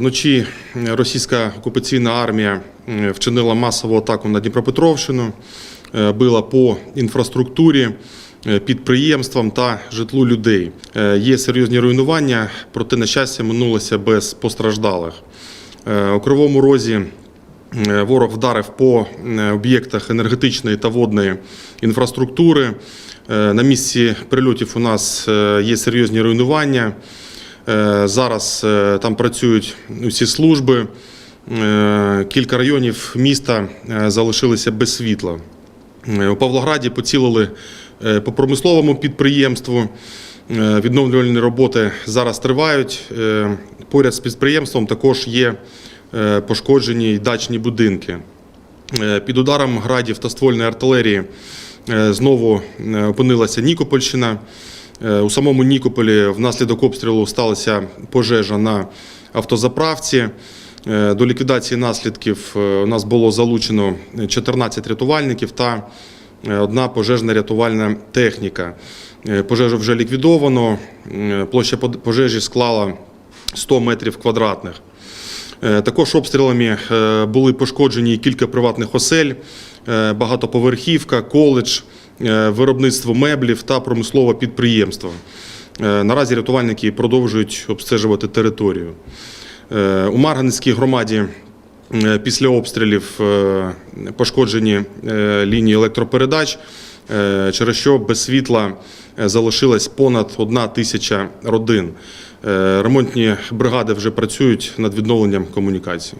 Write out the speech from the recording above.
Вночі російська окупаційна армія вчинила масову атаку на Дніпропетровщину, е, била по інфраструктурі, е, підприємствам та житлу людей. Е, Є серйозні руйнування, проте, на щастя, минулося без постраждалих. У Кривому Розі ворог вдарив по об'єктах енергетичної та водної інфраструктури. На місці прильотів у нас є серйозні руйнування. Е, Зараз е, там працюють усі служби. Е, Кілька районів міста залишилися без світла. У Павлограді поцілили по промисловому підприємству. Відновлювальні роботи зараз тривають. Поряд з підприємством також є пошкоджені дачні будинки. Під ударом градів та ствольної артилерії знову опинилася Нікопольщина. Е, У самому Нікополі внаслідок обстрілу сталася пожежа на автозаправці. Е, До ліквідації наслідків е, у нас було залучено 14 рятувальників та одна пожежна рятувальна техніка. Пожежу вже ліквідовано. Площа пожежі склала 100 метрів квадратних. Також обстрілами були пошкоджені кілька приватних осель, багатоповерхівка, коледж, виробництво меблів та промислове підприємство. Е, Наразі рятувальники продовжують обстежувати територію. Е, У Марганецькій громаді е, після обстрілів е, пошкоджені е, лінії електропередач, е, через що без світла е, залишилось понад одна тисяча родин. Е, Ремонтні бригади вже працюють над відновленням комунікацій.